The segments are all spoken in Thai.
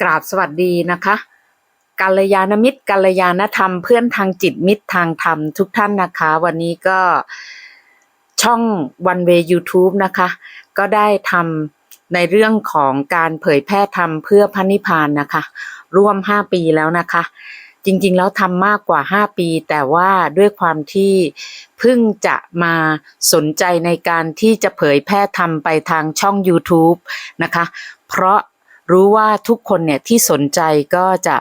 กราบสวัสดีนะคะกัลยาณมิตรกัลยาณธรรมเพื่อนทางจิตมิตรทางธรรมทุกท่านนะคะ วันนี้ก็ช่อง One Way YouTube นะคะ ก็ได้ทำในเรื่องของการเผยแพร่ธรรมเพื่อพระนิพพานนะคะ ร่วม 5 ปีแล้วนะคะ จริงๆ แล้วทำมากกว่า 5 ปี แต่ว่าด้วยความที่เพิ่งจะมาสนใจในการที่จะเผยแพร่ธรรมไปทางช่อง YouTube นะคะ เพราะ รู้ว่าทุกคนเนี่ยที่สนใจก็จะ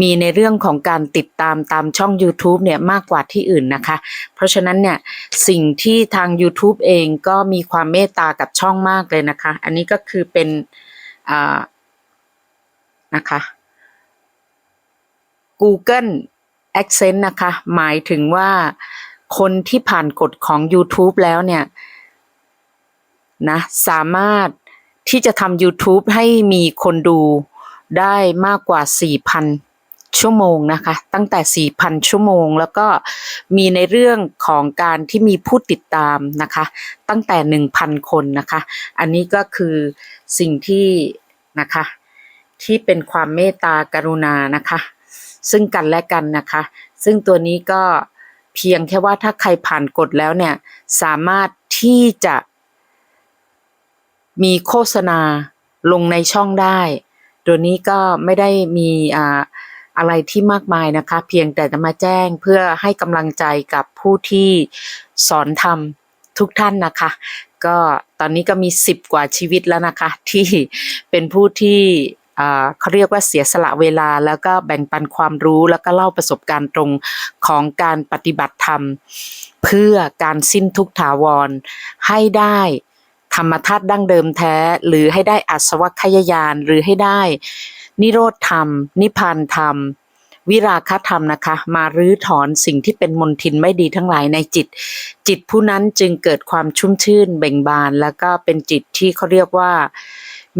มีในเรื่องของการติดตามตามช่อง YouTube เนี่ยมากกว่าที่อื่นนะคะ เพราะฉะนั้นเนี่ยสิ่งที่ทาง YouTube เองก็มีความเมตตากับช่องมากเลยนะคะ อันนี้ก็คือเป็นอ่านะคะ Google Accent นะคะ หมายถึงว่าคนที่ผ่านกฎของ YouTube แล้วเนี่ยนะสามารถ ที่จะทำ YouTube ให้มีคนดูได้มากกว่า 4,000 ชั่วโมงนะคะ ตั้งแต่ 4,000 ชั่วโมง แล้วก็มีในเรื่องของการที่มีผู้ติดตามนะคะ ตั้งแต่ 1,000 คนนะคะ อันนี้ก็คือสิ่งที่นะคะ ที่เป็นความเมตตากรุณานะคะ ซึ่งกันและกันนะคะ ซึ่งตัวนี้ก็เพียงแค่ว่าถ้าใครผ่านกฎแล้วเนี่ย สามารถที่จะ มีโฆษณาลงในช่องได้ ตัวนี้ก็ไม่ได้มีอะไรที่มากมายนะคะ เพียงแต่จะมาแจ้งเพื่อให้กำลังใจกับผู้ที่สอนธรรมทุกท่านนะคะ ก็ตอนนี้ก็มีสิบกว่าชีวิตแล้วนะคะ ที่เป็นผู้ที่เขาเรียกว่าเสียสละเวลาแล้วก็แบ่งปันความรู้แล้วก็เล่าประสบการณ์ตรงของการปฏิบัติธรรม เพื่อการสิ้นทุกถาวรให้ได้ รรมธาตุดั้งเดิมแท้ หรือให้ได้อัศวคยายานหรือให้ได้ นิโรธธรรม นิพพานธรรม วิราคธรรมนะคะ มารื้อถอนสิ่งที่เป็นมนทินไม่ดีทั้งหลายในจิต จิตผู้นั้นจึงเกิดความชุ่มชื่นเบ่งบาน แล้วก็เป็นจิตที่เขาเรียกว่า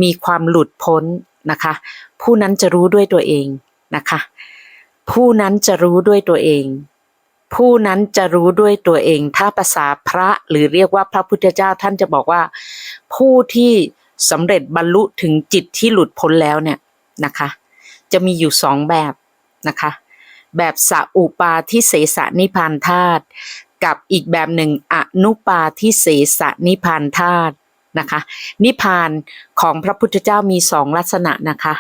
มีความหลุดพ้นนะคะ ผู้นั้นจะรู้ด้วยตัวเองนะคะ ผู้นั้นจะรู้ด้วยตัวเอง ผู้นั้นจะรู้ด้วยตัวเอง ถ้าภาษาพระหรือเรียกว่าพระพุทธเจ้าท่านจะบอกว่า ผู้ที่สำเร็จบรรลุถึงจิตที่หลุดพ้นแล้วเนี่ยนะคะ จะมีอยู่สองแบบนะคะ แบบสัอุปาทิเสสนิพานธาตุกับอีกแบบหนึ่งอนุปาทิเสสนิพานธาตุนะคะ นิพานของพระพุทธเจ้ามีสองลักษณะนะคะ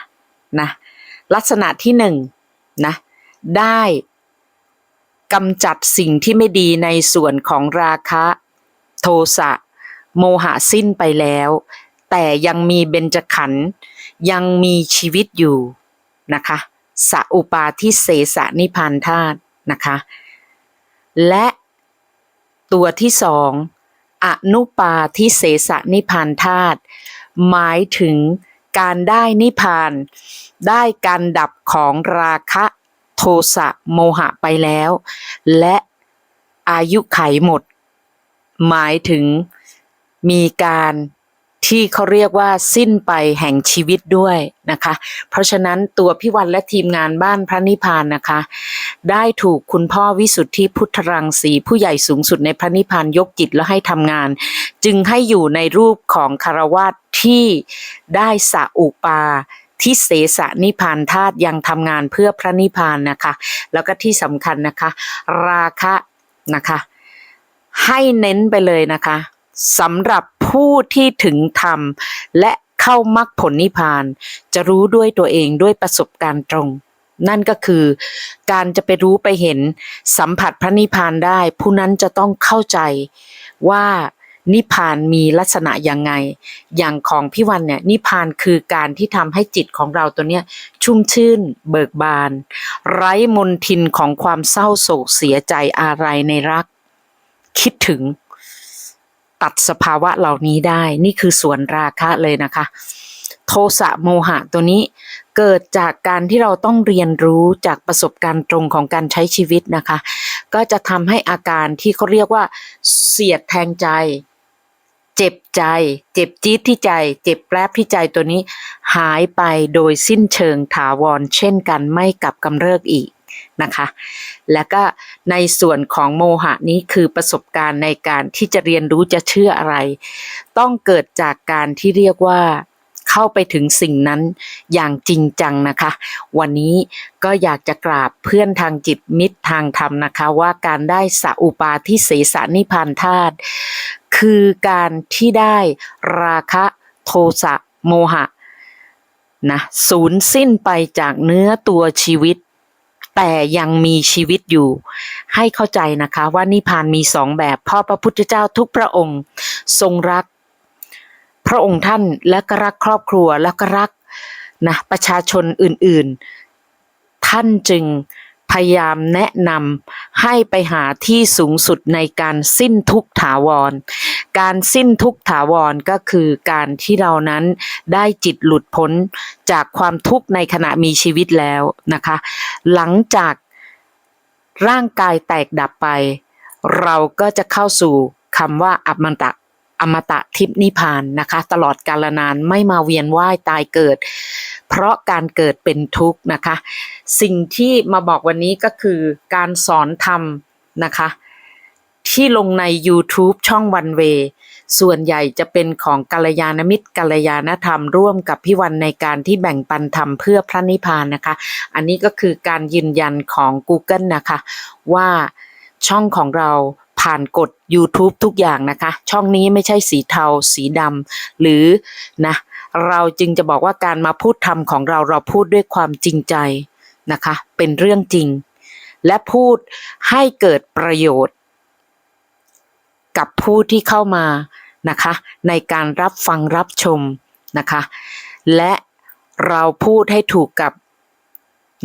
นะลักษณะที่หนึ่งนะได้ กำจัดสิ่งที่ไม่ดีในส่วนของราคะ โทสะโมหะสิ้นไปแล้ว แต่ยังมีเบญจขันธ์ยังมีชีวิตอยู่นะคะสัอุปาทิเสสนิพานธาตุนะคะ และตัวที่สองอนุปาทิเสสนิพานธาตุหมายถึงการได้นิพพาน ได้การดับของราคะ โทสะโมหะไปแล้ว และอายุไขหมด หมายถึงมีการที่เขาเรียกว่าสิ้นไปแห่งชีวิตด้วยนะคะ เพราะฉะนั้นตัวพี่วันและทีมงานบ้านพระนิพพานนะคะ ได้ถูกคุณพ่อวิสุทธิพุทธรังสีผู้ใหญ่สูงสุดในพระนิพพานยกจิตแล้วให้ทำงาน จึงให้อยู่ในรูปของคารวาสที่ได้สะอุปา ที่เสสนิพานธาตุยังทำงานเพื่อพระนิพพานนะคะ แล้วก็ที่สำคัญนะคะ ราคะนะคะ ให้เน้นไปเลยนะคะสำหรับผู้ที่ถึงธรรม และเข้ามรรคผลนิพพาน จะรู้ด้วยตัวเองด้วยประสบการณ์ตรง นั่นก็คือ การจะไปรู้ไปเห็นสัมผัสพระนิพพานได้ ผู้นั้นจะต้องเข้าใจว่า นิพพานมีลักษณะยังไง อย่างของพี่วันเนี่ยนิพพานคือการที่ทำให้จิตของเราตัวเนี้ยชุ่มชื่น เบิกบาน ไร้มนทินของความเศร้าโศกเสียใจอะไรในรัก คิดถึง ตัดสภาวะเหล่านี้ได้ นี่คือส่วนราคะเลยนะคะ โทสะโมหะตัวนี้เกิดจากการที่เราต้องเรียนรู้จากประสบการณ์ตรงของการใช้ชีวิตนะคะ ก็จะทำให้อาการที่เขาเรียกว่าเสียดแทงใจ เจ็บใจ เจ็บจี๊ดที่ใจ เจ็บแปรบที่ใจตัวนี้ หายไปโดยสิ้นเชิงถาวร เช่นกันไม่กลับกำเริบอีกนะคะ แล้วก็ในส่วนของโมหะนี้คือประสบการณ์ในการที่จะเรียนรู้จะเชื่ออะไร ต้องเกิดจากการที่เรียกว่าเข้าไปถึงสิ่งนั้นอย่างจริงจังนะคะ วันนี้ก็อยากจะกราบเพื่อนทางจิตมิตรทางธรรมนะคะ ว่าการได้สัอุปาทิเสสนิพพานธาตุ คือการที่ได้ราคะโทสะโมหะนะสูญสิ้นไปจากเนื้อตัวชีวิต แต่ยังมีชีวิตอยู่ ให้เข้าใจนะคะว่านิพานมีสองแบบพ่อพระพุทธเจ้าทุกพระองค์ ทรงรัก พระองค์ท่านและก็รักครอบครัวแล้วก็รักนะประชาชนอื่น ๆ ท่านจึง พยายามแนะนำให้ไปหาที่สูงสุดในการสิ้นทุกข์ถาวร การสิ้นทุกข์ถาวรก็คือการที่เรานั้นได้จิตหลุดพ้นจากความทุกข์ในขณะมีชีวิตแล้วนะคะ หลังจากร่างกายแตกดับไป เราก็จะเข้าสู่คำว่าอมตะ อมตะทิพนิพพานนะคะ ตลอดกาลนานไม่มาเวียนว่ายตายเกิด เพราะการเกิดเป็นทุกข์นะคะ สิ่งที่มาบอกวันนี้ก็คือการสอนธรรมนะคะ ที่ลงใน YouTube ช่องวันเว ส่วนใหญ่จะเป็นของกัลยาณมิตรกัลยาณธรรมร่วมกับพี่วันในการที่แบ่งปันธรรมเพื่อพระนิพพานนะคะ อันนี้ก็คือการยืนยันของ Google นะคะ ว่าช่องของเรา ผ่านกฎ YouTube ทุกอย่างนะคะ ช่องนี้ไม่ใช่สีเทา สีดำหรือนะเราจึงจะบอกว่าการมาพูดธรรมของเราเราพูดด้วยความจริงใจนะคะ เป็นเรื่องจริง และพูดให้เกิดประโยชน์ กับผู้ที่เข้ามานะคะ ในการรับฟังรับชมนะคะ และเราพูดให้ถูกกับ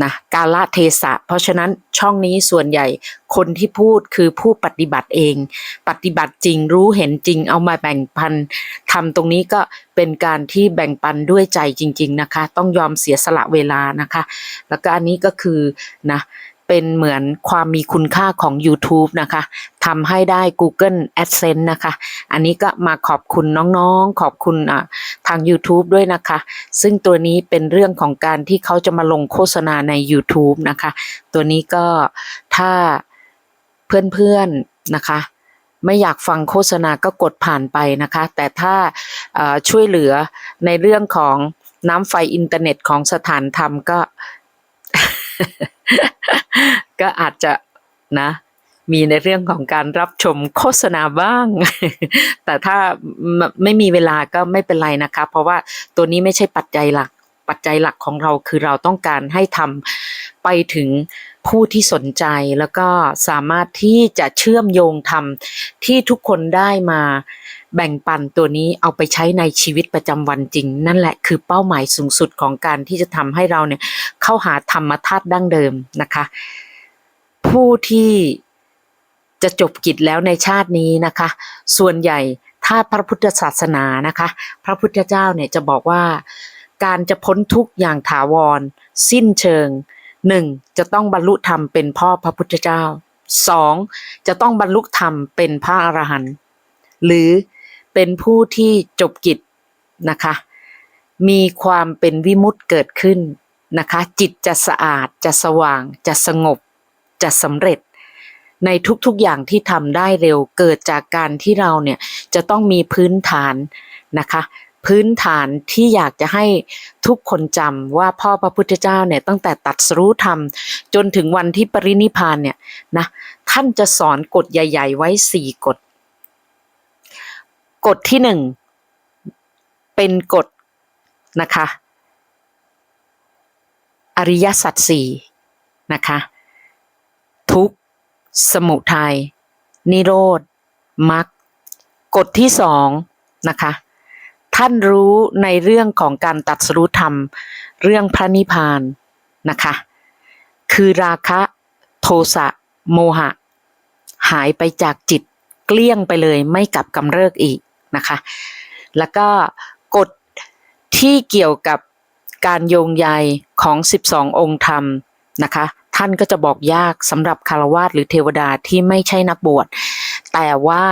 นะกาลเทศะ เพราะฉะนั้นช่องนี้ส่วนใหญ่คนที่พูดคือผู้ปฏิบัติเอง ปฏิบัติจริงรู้เห็นจริงเอามาแบ่งปันทำตรงนี้ก็เป็นการที่แบ่งปันด้วยใจจริง ๆนะคะ ต้องยอมเสียสละเวลานะคะ แล้วก็อันนี้ก็คือนะ เป็นเหมือนความมีคุณค่าของ YouTube นะคะทำให้ได้ Google AdSense นะคะ อันนี้ก็มาขอบคุณน้องๆ ขอบคุณทาง YouTube ด้วยนะคะ ซึ่งตัวนี้เป็นเรื่องของการที่เขาจะมาลงโฆษณาใน YouTube นะคะ ตัวนี้ก็ถ้าเพื่อนๆนะคะ ไม่อยากฟังโฆษณาก็กดผ่านไปนะคะ แต่ถ้าช่วยเหลือในเรื่องของน้ำไฟอินเทอร์เน็ตของสถานธรรมก็ ก็อาจจะนะมีในเรื่องของการรับชมโฆษณาบ้าง แต่ถ้าไม่ม่มีเวลาก็ไม่เป็นไรนะคะ เพราะว่าตัวนี้ไม่ใช่ปัจจัยหลัก ปัจจัยหลักของเราคือเราต้องการให้ทำไปถึงผู้ที่สนใจแล้วก็สามารถที่จะเชื่อมโยงทำที่ทุกคนได้มา แบ่งปันตัวนี้เอาไปใช้ในชีวิตประจำวันจริง นั่นแหละคือเป้าหมายสูงสุดของการที่จะทำให้เราเนี่ยเข้าหาธรรมธาตุดั้งเดิมนะคะ ผู้ที่จะจบกิจแล้วในชาตินี้นะคะ ส่วนใหญ่ถ้าพระพุทธศาสนานะคะ พระพุทธเจ้าเนี่ยจะบอกว่าการจะพ้นทุกข์อย่างถาวร สิ้นเชิงหนึ่งจะต้องบรรลุธรรมเป็นพ่อพระพุทธเจ้าสองจะต้องบรรลุธรรมเป็นพระอรหันต์หรือ เป็นผู้ที่จบกิจนะคะ มีความเป็นวิมุตต์เกิดขึ้นนะคะ จิตจะสะอาดจะสว่าง จะสงบ จะสำเร็จ ในทุกๆอย่างที่ทำได้เร็วเกิดจากการที่เราเนี่ยจะต้องมีพื้นฐานนะคะพื้นฐานที่อยากจะให้ทุกคนจำว่าพ่อพระพุทธเจ้าเนี่ยตั้งแต่ตัดสรู้ธรรม จนถึงวันที่ปรินิพานเนี่ยนะท่านจะสอนกฎใหญ่ ๆ ไว้สี่กฎ กฎที่หนึ่งเป็นกฎนะคะ อริยสัจสี่นะคะ ทุกสมุทัยนิโรธมรรคกฎที่สองนะคะ ท่านรู้ในเรื่องของการตัดสรู้ธรรม เรื่องพระนิพพานนะคะ คือราคะโทสะโมหะ หายไปจากจิตเกลี้ยงไปเลยไม่กลับกำเริกอีก นะคะ แล้วก็กฎที่เกี่ยวกับการโยงใยของ 12 องค์ธรรมนะคะ ท่านก็จะบอกยากสำหรับคารวาสหรือเทวดาที่ไม่ใช่นักบวช แต่ว่า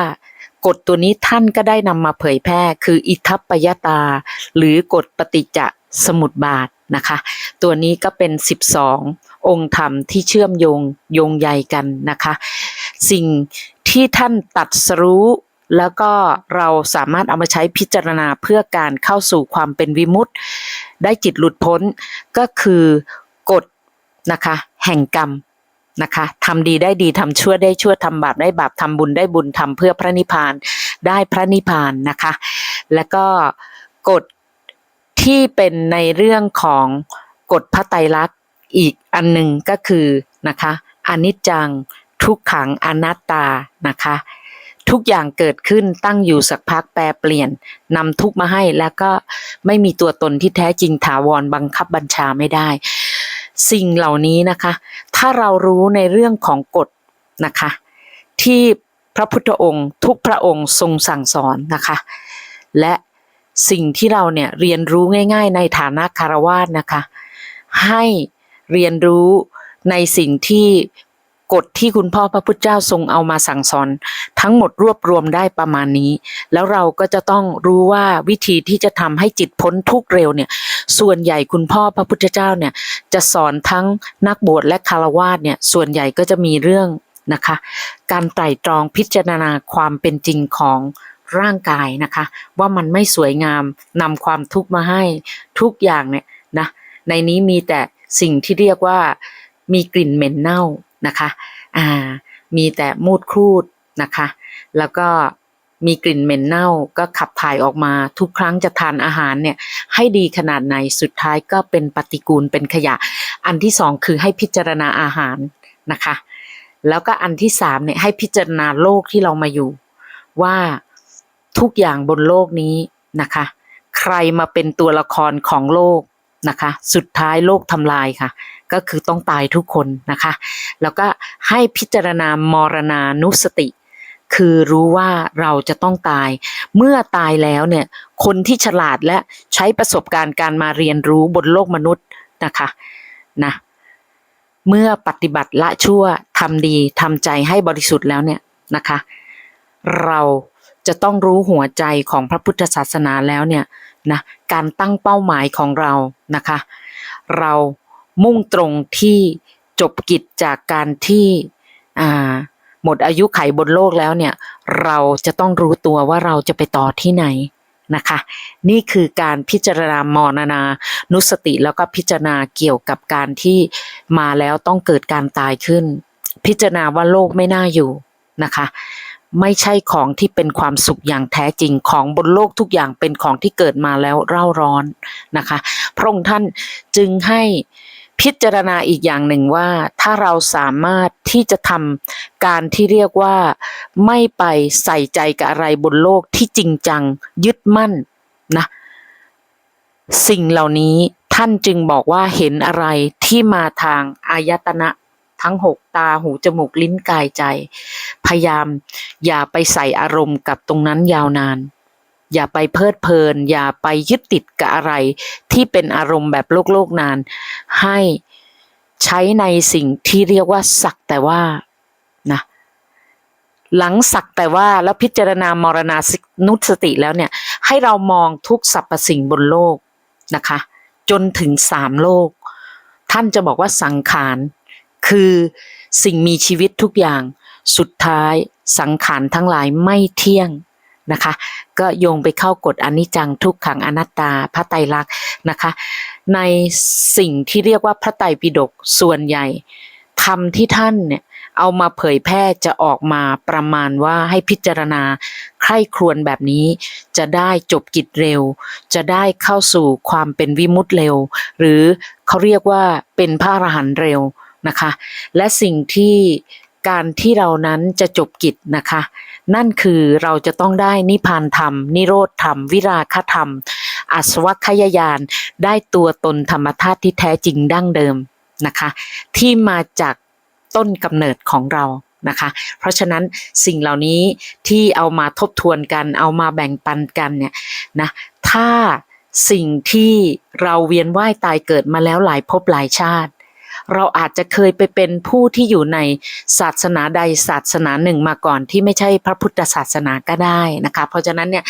กฎตัวนี้ท่านก็ได้นำมาเผยแพร่คืออิทัปปยตา หรือกฎปฏิจจสมุตบาทนะคะ ตัวนี้ก็เป็น 12 องค์ธรรมที่เชื่อมโยงโยงใยกันนะคะ สิ่งที่ท่านตัดสรู้ แล้วก็เราสามารถเอามาใช้พิจารณาเพื่อการเข้าสู่ความเป็นวิมุตติได้จิตหลุดพ้นก็คือกฎนะคะแห่งกรรมนะคะทำดีได้ดีทำชั่วได้ชั่วทำบาปได้บาปทำบุญได้บุญทำเพื่อพระนิพพานได้พระนิพพานนะคะ แล้วก็กฎที่เป็นในเรื่องของกฎพระไตรลักษณ์อีกอันหนึ่งก็คือนะคะอนิจจังทุกขังอนัตตานะคะ ทุกอย่างเกิดขึ้นตั้งอยู่สักพักแปรเปลี่ยนนำทุกมาให้แล้วก็ไม่มีตัวตนที่แท้จริงถาวรบังคับบัญชาไม่ได้ สิ่งเหล่านี้นะคะ ถ้าเรารู้ในเรื่องของกฎนะคะ ที่พระพุทธองค์ทุกพระองค์ทรงสั่งสอนนะคะ และสิ่งที่เราเนี่ยเรียนรู้ง่าย ๆ ในฐานะคารวาสนะคะ ให้เรียนรู้ในสิ่งที่ กฎที่คุณพ่อพระพุทธเจ้าทรงเอามาสั่งสอน ทั้งหมดรวบรวมได้ประมาณนี้ แล้วเราก็จะต้องรู้ว่าวิธีที่จะทำให้จิตพ้นทุกเร็วเนี่ย ส่วนใหญ่คุณพ่อพระพุทธเจ้าเนี่ยจะสอนทั้งนักบวชและคารวาสเนี่ยส่วนใหญ่ก็จะมีเรื่องนะคะ การไตร่ตรองพิจารณาความเป็นจริงของร่างกายนะคะ ว่ามันไม่สวยงามนำความทุกข์มาให้ทุกอย่างเนี่ยนะในนี้มีแต่สิ่งที่เรียกว่ามีกลิ่นเหม็นเน่า นะคะ อ่า มีแต่มูดครูดนะคะ แล้วก็มีกลิ่นเหม็นเน่าก็ขับถ่ายออกมาทุกครั้งจะทานอาหารเนี่ยให้ดีขนาดไหนสุดท้ายก็เป็นปฏิกูลเป็นขยะ อันที่สองคือให้พิจารณาอาหารนะคะ แล้วก็อันที่สามเนี่ยให้พิจารณาโลกที่เรามาอยู่ ว่าทุกอย่างบนโลกนี้นะคะ ใครมาเป็นตัวละครของโลกนะคะ สุดท้ายโลกทำลายค่ะ ก็คือต้องตายทุกคนนะคะ แล้วก็ให้พิจารณามรณานุสติ คือรู้ว่าเราจะต้องตาย เมื่อตายแล้วเนี่ยคนที่ฉลาดและใช้ประสบการณ์การมาเรียนรู้บนโลกมนุษย์นะคะนะเมื่อปฏิบัติละชั่วทำดีทำใจให้บริสุทธิ์แล้วเนี่ยนะคะ เราจะต้องรู้หัวใจของพระพุทธศาสนาแล้วเนี่ยนะการตั้งเป้าหมายของเรานะคะ เรา มุ่งตรงที่จบกิจจากการที่หมดอายุไขบนโลกแล้วเนี่ย เราจะต้องรู้ตัวว่าเราจะไปต่อที่ไหนนะคะ นี่คือการพิจารณามรณานุสติแล้วก็พิจารณาเกี่ยวกับการที่มาแล้วต้องเกิดการตายขึ้น พิจารณาว่าโลกไม่น่าอยู่นะคะ ไม่ใช่ของที่เป็นความสุขอย่างแท้จริงของบนโลกทุกอย่างเป็นของที่เกิดมาแล้วเร่าร้อนนะคะ พระองค์ท่านจึงให้ พิจารณาอีกอย่างหนึ่งว่าถ้าเราสามารถที่จะทำการที่เรียกว่า ไม่ไปใส่ใจกับอะไรบนโลกที่จริงจังยึดมั่นนะสิ่งเหล่านี้ท่านจึงบอกว่าเห็นอะไรที่มาทางอายตนะทั้งหกตาหูจมูกลิ้นกายใจ พยายามอย่าไปใส่อารมณ์กับตรงนั้นยาวนาน อย่าไปเพลิดเพลิน อย่าไปยึดติดกับอะไร ที่เป็นอารมณ์แบบโลกโลกนาน ให้ใช้ในสิ่งที่เรียกว่าสักแต่ว่านะหลังสักแต่ว่าแล้วพิจารณามรณานุสติแล้วเนี่ย ให้เรามองทุกสรรพสิ่งบนโลกนะคะ จนถึงสามโลก ท่านจะบอกว่าสังขาร คือสิ่งมีชีวิตทุกอย่าง สุดท้ายสังขารทั้งหลายไม่เที่ยง นะคะ ก็โยงไปเข้ากฎอนิจจังทุกขังอนัตตาพระไตรลักษณ์นะคะ ในสิ่งที่เรียกว่าพระไตรปิฎกส่วนใหญ่คำที่ท่านเนี่ยเอามาเผยแพร่จะออกมาประมาณว่าให้พิจารณาใคร่ครวญแบบนี้ จะได้จบกิจเร็ว จะได้เข้าสู่ความเป็นวิมุตติเร็ว หรือเขาเรียกว่าเป็นพระอรหันต์เร็วนะคะ และสิ่งที่ การที่เรานั้นจะจบกิจนะคะ นั่นคือเราจะต้องได้นิพพานธรรม นิโรธธรรม วิราคธรรมอาสวัคยายานได้ตัวตนธรรมธาตุที่แท้จริงดั้งเดิมนะคะ ที่มาจากต้นกำเนิดของเรานะคะ เพราะฉะนั้นสิ่งเหล่านี้ที่เอามาทบทวนกัน เอามาแบ่งปันกันเนี่ยนะถ้าสิ่งที่เราเวียนว่ายตายเกิดมาแล้วหลายภพหลายชาติ เราอาจจะเคยไปเป็นผู้ที่อยู่ในศาสนาใดศาสนาหนึ่งมาก่อนที่ไม่ใช่พระพุทธศาสนาก็ได้นะคะ เพราะฉะนั้นเนี่ย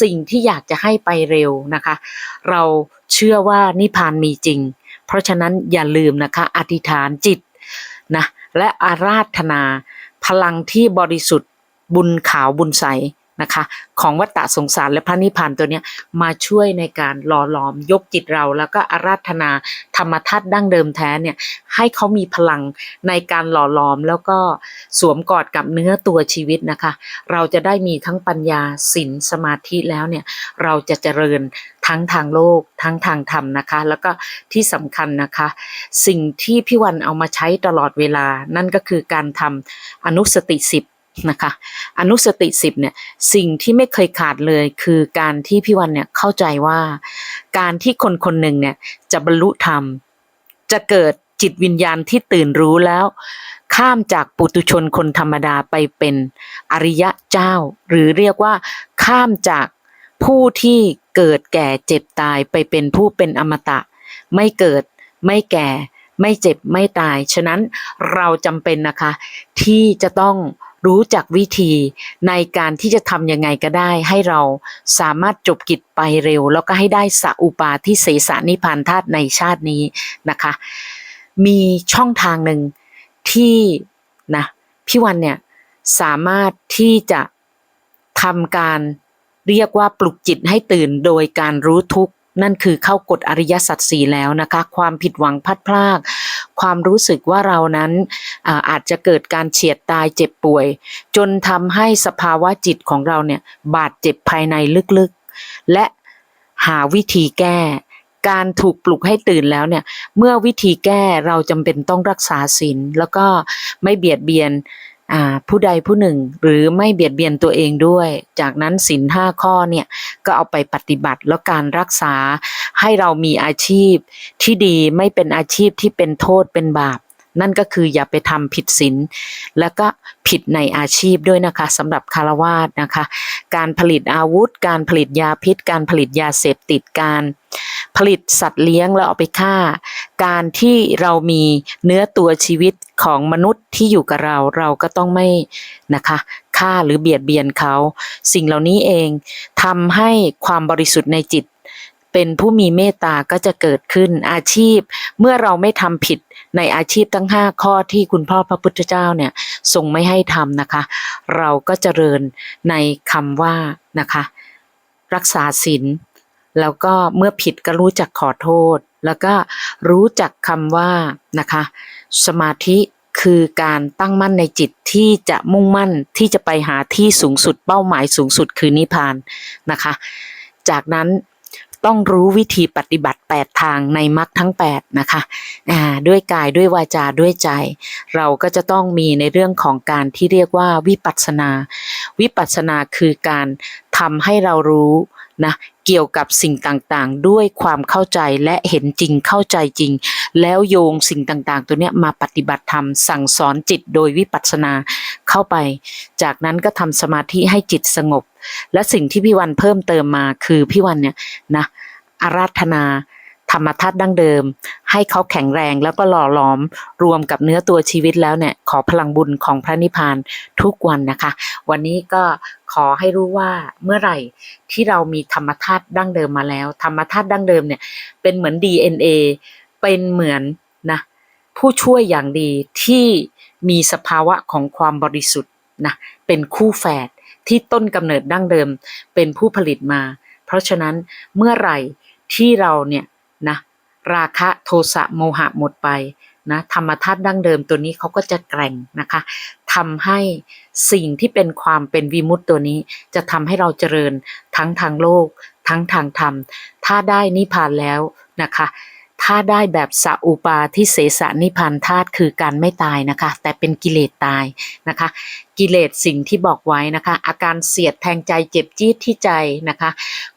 สิ่งที่อยากจะให้ไปเร็วนะคะ เราเชื่อว่านิพพานมีจริง เพราะฉะนั้นอย่าลืมนะคะอธิษฐานจิตนะและอาราธนาพลังที่บริสุทธิ์บุญขาวบุญใส นะคะ ของวัฏฏะสงสารและพระนิพพานตัวเนี้ยมาช่วยในการหล่อหลอมยกจิตเราแล้วก็อาราธนาธรรมทัศน์ดั้งเดิมแท้เนี่ยให้เขามีพลังในการหล่อหลอมแล้วก็สวมกอดกับเนื้อตัวชีวิตนะคะ เราจะได้มีทั้งปัญญาศีลสมาธิแล้วเนี่ยเราจะเจริญทั้งทางโลกทั้งทางธรรมนะคะ แล้วก็ที่สำคัญนะคะ สิ่งที่พี่วันเอามาใช้ตลอดเวลานั่นก็คือการทำอนุสติสิบ นะคะ อนุสติสิบเนี่ยสิ่งที่ไม่เคยขาดเลยคือการที่พี่วันเนี่ยเข้าใจว่า การที่คนคนหนึ่งเนี่ยจะบรรลุธรรม จะเกิดจิตวิญญาณที่ตื่นรู้แล้ว ข้ามจากปุตุชนคนธรรมดาไปเป็นอริยะเจ้า หรือเรียกว่า ข้ามจากผู้ที่เกิดแก่เจ็บตายไปเป็นผู้เป็นอมตะ ไม่เกิดไม่แก่ไม่เจ็บไม่ตาย ฉะนั้นเราจำเป็นนะคะ ที่จะต้อง รู้จักวิธีในการที่จะทำยังไงก็ได้ ให้เราสามารถจบกิจไปเร็ว แล้วก็ให้ได้สัอุปาที่เสสานิพานธาตุในชาตินี้นะคะ มีช่องทางหนึ่งที่นะพี่วันเนี่ยสามารถที่จะทำการเรียกว่าปลุกจิตให้ตื่นโดยการรู้ทุกนั่นคือเข้ากฎอริยสัจสี่แล้วนะคะ ความผิดหวังพัดพราก ความรู้สึกว่าเรานั้นอาอาจจะเกิดการเฉียดตายเจ็บป่วย จนทำให้สภาวะจิตของเราเนี่ยบาดเจ็บภายในลึกๆ และหาวิธีแก้ การถูกปลุกให้ตื่นแล้วเนี่ย เมื่อวิธีแก้เราจำเป็นต้องรักษาศีลแล้วก็ไม่เบียดเบียน ผู้ใดผู้หนึ่งหรือไม่เบียดเบียนตัวเองด้วย จากนั้นศีลห้าข้อเนี่ยก็เอาไปปฏิบัติแล้วการรักษาให้เรามีอาชีพที่ดีไม่เป็นอาชีพที่เป็นโทษเป็นบาป นั่นก็คืออย่าไปทำผิดศีลแล้วก็ผิดในอาชีพด้วยนะคะสำหรับคารวาสนะคะ การผลิตอาวุธ การผลิตยาพิษ การผลิตยาเสพติดการ ลิตสัตว์เลี้ยงแล้วเอาไปฆ่า การที่เรามีเนื้อตัวชีวิตของมนุษย์ที่อยู่กับเราเราก็ต้องไม่นะคะฆ่าหรือเบียดเบียนเขา สิ่งเหล่านี้เองทำให้ความบริสุทธิ์ในจิต เป็นผู้มีเมตตาก็จะเกิดขึ้นอาชีพ เมื่อเราไม่ทำผิดในอาชีพทั้ง 5 ข้อที่คุณพ่อพระพุทธเจ้าเนี่ยทรงไม่ให้ทำนะคะ เราก็เจริญในคำว่านะคะ รักษาศีล แล้วก็เมื่อผิดก็รู้จักขอโทษ แล้วก็รู้จักคำว่านะคะ สมาธิคือการตั้งมั่นในจิตที่จะมุ่งมั่นที่จะไปหาที่สูงสุดเป้าหมายสูงสุดคือนิพพานนะคะ จากนั้นต้องรู้วิธีปฏิบัติ 8 ทางในมรรคทั้ง 8 นะคะอ่าด้วยกายด้วยวาจาด้วยใจ เราก็จะต้องมีในเรื่องของการที่เรียกว่าวิปัสสนา วิปัสสนาคือการำให้เรารู้นะเกี่ยวกับสิ่งต่างๆ ด้วยความเข้าใจและเห็นจริงเข้าใจจริง แล้วโยงสิ่งต่างๆ ตัวเนี้ยมาปฏิบัติธรรมสั่งสอนจิตโดยวิปัสสนาเข้าไป จากนั้นก็ทำสมาธิให้จิตสงบ และสิ่งที่พี่วันเพิ่มเติมมาคือพี่วันเนี่ยนะอาราธนา ธรรมทัศน์ดั้งเดิม ให้เขาแข็งแรงแล้วก็หล่อหลอมรวมกับเนื้อตัวชีวิตแล้วเนี่ยขอพลังบุญของพระนิพพานทุกวันนะคะ วันนี้ก็ขอให้รู้ว่าเมื่อไหร่ที่เรามีธรรมธาตุดั้งเดิมมาแล้ว ธรรมธาตุดั้งเดิมเนี่ยเป็นเหมือน DNA เป็นเหมือนนะผู้ช่วยอย่างดีที่มีสภาวะของความบริสุทธิ์นะเป็นคู่แฝดที่ต้นกำเนิดดั้งเดิมเป็นผู้ผลิตมา เพราะฉะนั้นเมื่อไหร่ที่เราเนี่ย นะราคะโทสะโมหะหมดไปนะธรรมธาตุดั้งเดิมตัวนี้เขาก็จะแกร่งนะคะทำให้สิ่งที่เป็นความเป็นวิมุตต์ตัวนี้ จะทำให้เราเจริญทั้งทางโลก ทั้งทางธรรม ถ้าได้นิพพานแล้วนะคะ ถ้าได้แบบสัอุปาที่เสสนิพพานธาตุคือการไม่ตายนะคะ แต่เป็นกิเลสตายนะคะ กิเลสสิ่งที่บอกไว้นะคะ อาการเสียดแทงใจเจ็บจี๊ดที่ใจนะคะ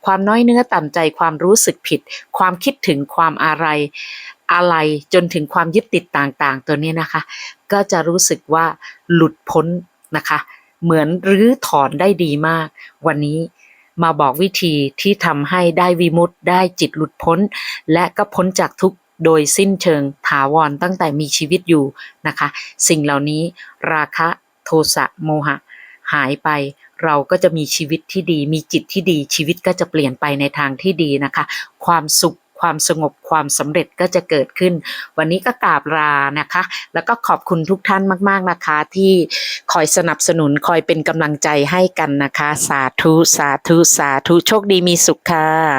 ความน้อยเนื้อต่ำใจความรู้สึกผิด ความคิดถึงความอะไรอะไรจนถึงความยึดติดต่างๆ ตัวนี้นะคะ ก็จะรู้สึกว่าหลุดพ้นนะคะ เหมือนรื้อถอนได้ดีมาก วันนี้ มาบอกวิธีที่ทำให้ได้วิมุตต์ได้จิตหลุดพ้น และก็พ้นจากทุกโดยสิ้นเชิงถาวรตั้งแต่มีชีวิตอยู่นะคะ สิ่งเหล่านี้ราคะโทสะโมหะ หายไปเราก็จะมีชีวิตที่ดี มีจิตที่ดีชีวิตก็จะเปลี่ยนไปในทางที่ดีนะคะ ความสุข ความสงบความสำเร็จก็จะเกิดขึ้น วันนี้ก็กราบลานะคะ แล้วก็ขอบคุณทุกท่านมาก ๆนะคะ ที่คอยสนับสนุนคอยเป็นกำลังใจให้กันนะคะ สาธุ สาธุ สาธุ โชคดีมีสุขค่ะ